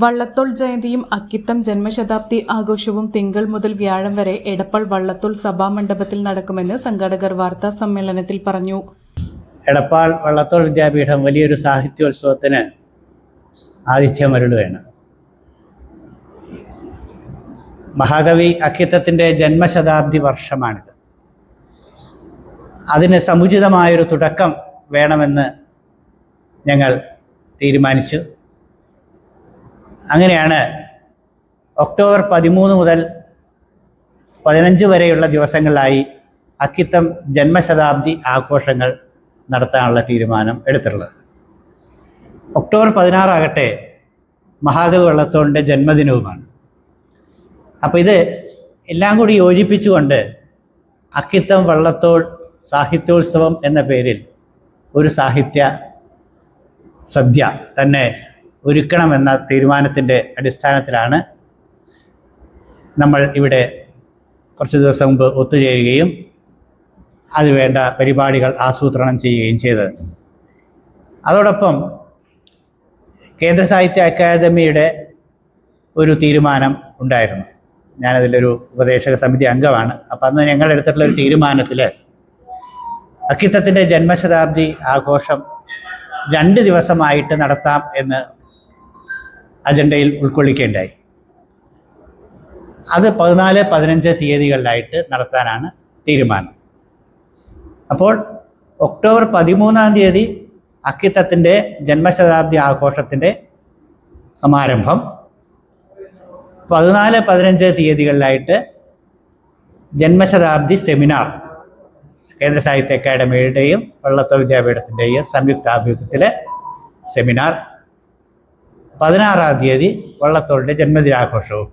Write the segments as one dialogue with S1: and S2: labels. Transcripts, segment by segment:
S1: Vallathol ജയന്തിയും Akkitham ജന്മശതാബ്ദി ആഘോഷവും തിങ്കൾ മുതൽ വ്യാഴം വരെ എടപ്പാൾ വള്ളത്തോൾ സഭാമണ്ഡപത്തിൽ നടക്കുമെന്ന് സംഘാടകർ വാർത്താ സമ്മേളനത്തിൽ പറഞ്ഞു.
S2: എടപ്പാൾ വള്ളത്തോൾ വിദ്യാപീഠം വലിയൊരു സാഹിത്യോത്സവത്തിന് ആതിഥ്യമരുളുകയാണ് മഹാകവി അക്കിത്തത്തിന്റെ ജന്മശതാബ്ദി വർഷമാണിത്. അതിന് സമുചിതമായൊരു തുടക്കം വേണമെന്ന് ഞങ്ങൾ തീരുമാനിച്ചു. അങ്ങനെയാണ് ഒക്ടോബർ പതിമൂന്ന് മുതൽ പതിനഞ്ച് വരെയുള്ള ദിവസങ്ങളിലായി അക്കിത്തം ജന്മശതാബ്ദി ആഘോഷങ്ങൾ നടത്താനുള്ള തീരുമാനം എടുത്തിട്ടുള്ളത്. ഒക്ടോബർ പതിനാറാകട്ടെ മഹാകവി വള്ളത്തോളിന്റെ ജന്മദിനവുമാണ്. അപ്പോൾ ഇത് എല്ലാം കൂടി യോജിപ്പിച്ചുകൊണ്ട് അക്കിത്തം വള്ളത്തോൾ സാഹിത്യോത്സവം എന്ന പേരിൽ ഒരു സാഹിത്യ സദ്യ തന്നെ ഒരുക്കണമെന്ന തീരുമാനത്തിന്റെ അടിസ്ഥാനത്തിലാണ് നമ്മൾ ഇവിടെ കുറച്ച് ദിവസം മുമ്പ് ഒത്തുചേരുകയും അതുവേണ്ട പരിപാടികൾ ആസൂത്രണം ചെയ്യുകയും ചെയ്തത്. അതോടൊപ്പം കേന്ദ്ര സാഹിത്യ അക്കാദമിയുടെ ഒരു തീരുമാനം ഉണ്ടായിരുന്നു. ഞാനതിലൊരു ഉപദേശക സമിതി അംഗമാണ്. അപ്പം അന്ന് ഞങ്ങൾ എടുത്തിട്ടുള്ള ഒരു തീരുമാനത്തിൽ അക്കിത്തത്തിന്റെ ജന്മശതാബ്ദി ആഘോഷം രണ്ട് ദിവസമായിട്ട് നടത്താം എന്ന് അജണ്ടയിൽ ഉൾക്കൊള്ളിക്കേണ്ടായി. അത് പതിനാല് പതിനഞ്ച് തീയതികളിലായിട്ട് നടത്താനാണ് തീരുമാനം. അപ്പോൾ ഒക്ടോബർ പതിമൂന്നാം തീയതി അക്കിത്തത്തിന്റെ ജന്മശതാബ്ദി ആഘോഷത്തിന്റെ സമാരംഭം. പതിനാല് പതിനഞ്ച് തീയതികളിലായിട്ട് ജന്മശതാബ്ദി സെമിനാർ കേന്ദ്ര സാഹിത്യ അക്കാദമിയുടെയും വെള്ളത്തോ വിദ്യാപീഠത്തിന്റെയും സംയുക്താഭിമുഖ്യത്തിലെ സെമിനാർ പതിനാറാം തീയതി വള്ളത്തോളിന്റെ ജന്മദിനാഘോഷവും.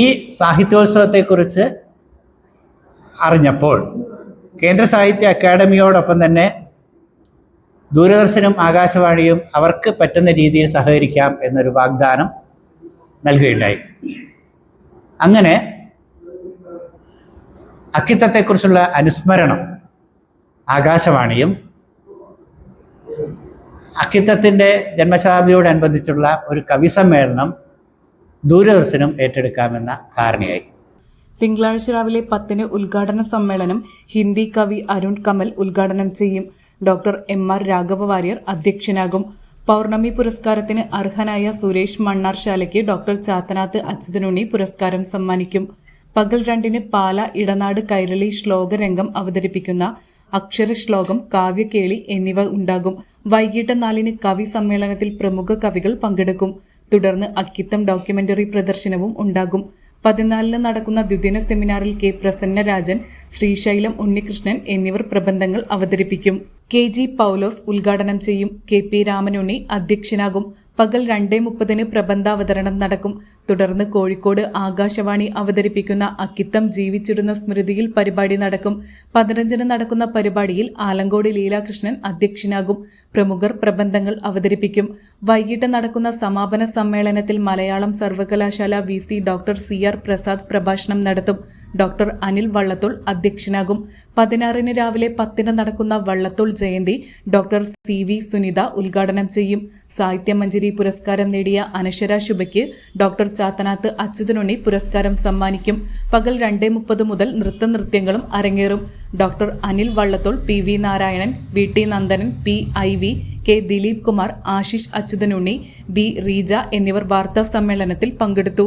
S2: ഈ സാഹിത്യോത്സവത്തെക്കുറിച്ച് അറിഞ്ഞപ്പോൾ കേന്ദ്ര സാഹിത്യ അക്കാദമിയോടൊപ്പം തന്നെ ദൂരദർശനും ആകാശവാണിയും അവർക്ക് പറ്റുന്ന രീതിയിൽ സഹകരിക്കാം എന്നൊരു വാഗ്ദാനം നൽകുകയുണ്ടായി. അങ്ങനെ അക്കിത്തത്തെക്കുറിച്ചുള്ള അനുസ്മരണം ആകാശവാണിയും അക്കിത്തത്തിന്റെ ജന്മശതാബ്ദിയോടനുബന്ധിച്ചുള്ള ഒരു കവി സമ്മേളനം ദൂരദർശനും ഏറ്റെടുക്കാമെന്ന ധാരണയായി.
S1: തിങ്കളാഴ്ച രാവിലെ പത്തിന് ഉദ്ഘാടന സമ്മേളനം ഹിന്ദി കവി അരുൺ കമൽ ഉദ്ഘാടനം ചെയ്യും. Doctor M R Raghava Warrier അധ്യക്ഷനാകും. Pournami പുരസ്കാരത്തിന് അർഹനായ സുരേഷ് മണ്ണാർശാലയ്ക്ക് ഡോക്ടർ ചാത്തനാത്ത് അച്യുതനുണ്ണി പുരസ്കാരം സമ്മാനിക്കും. പകൽ രണ്ടിന് പാല ഇടനാട് കൈരളി ശ്ലോകരംഗം അവതരിപ്പിക്കുന്ന അക്ഷരശ്ലോകം കാവ്യകേളി എന്നിവ ഉണ്ടാകും. വൈകിട്ട് നാലിന് കവി സമ്മേളനത്തിൽ പ്രമുഖ കവികൾ പങ്കെടുക്കും. തുടർന്ന് അക്കിത്തം ഡോക്യുമെന്ററി പ്രദർശനവും ഉണ്ടാകും. പതിനാലിന് നടക്കുന്ന ദ്വിദിന സെമിനാറിൽ കെ. പ്രസന്നരാജൻ ശ്രീശൈലം ഉണ്ണികൃഷ്ണൻ എന്നിവർ പ്രബന്ധങ്ങൾ അവതരിപ്പിക്കും. കെ. ജി. പൗലോസ് ഉദ്ഘാടനം ചെയ്യും. കെ. പി. രാമനുണ്ണി അധ്യക്ഷനാകും. പകൽ രണ്ടേ മുപ്പതിന് പ്രബന്ധാവതരണം നടക്കും. തുടർന്ന് കോഴിക്കോട് ആകാശവാണി അവതരിപ്പിക്കുന്ന അക്കിത്തം ജീവിച്ചിരുന്ന സ്മൃതിയിൽ പരിപാടി നടക്കും. പതിനഞ്ചിന് നടക്കുന്ന പരിപാടിയിൽ ആലങ്കോട് ലീലാകൃഷ്ണൻ അധ്യക്ഷനാകും. പ്രമുഖർ പ്രബന്ധങ്ങൾ അവതരിപ്പിക്കും. വൈകിട്ട് നടക്കുന്ന സമാപന സമ്മേളനത്തിൽ മലയാളം സർവകലാശാല V doctor C R Prasad പ്രഭാഷണം നടത്തും. ഡോക്ടർ അനിൽ വള്ളത്തോൾ അധ്യക്ഷനാകും. പതിനാറിന് രാവിലെ പത്തിന് നടക്കുന്ന Vallathol Jayanti doctor C V Sunitha ഉദ്ഘാടനം ചെയ്യും. സാഹിത്യമഞ്ജരി പുരസ്കാരം നേടിയ അനശ്വര ശുഭയ്ക്ക് ഡോക്ടർ ചാത്തനാത്ത് അച്യുതനുണ്ണി പുരസ്കാരം സമ്മാനിക്കും. പകൽ രണ്ടേ മുപ്പത് മുതൽ നൃത്തനൃത്യങ്ങളും അരങ്ങേറും. Doctor Anil Vallathol P V Narayanan V T Nandanan P I V K Dileep Kumar Ashish Achuthanunni B Reeja എന്നിവർ വാർത്താ സമ്മേളനത്തിൽ പങ്കെടുത്തു.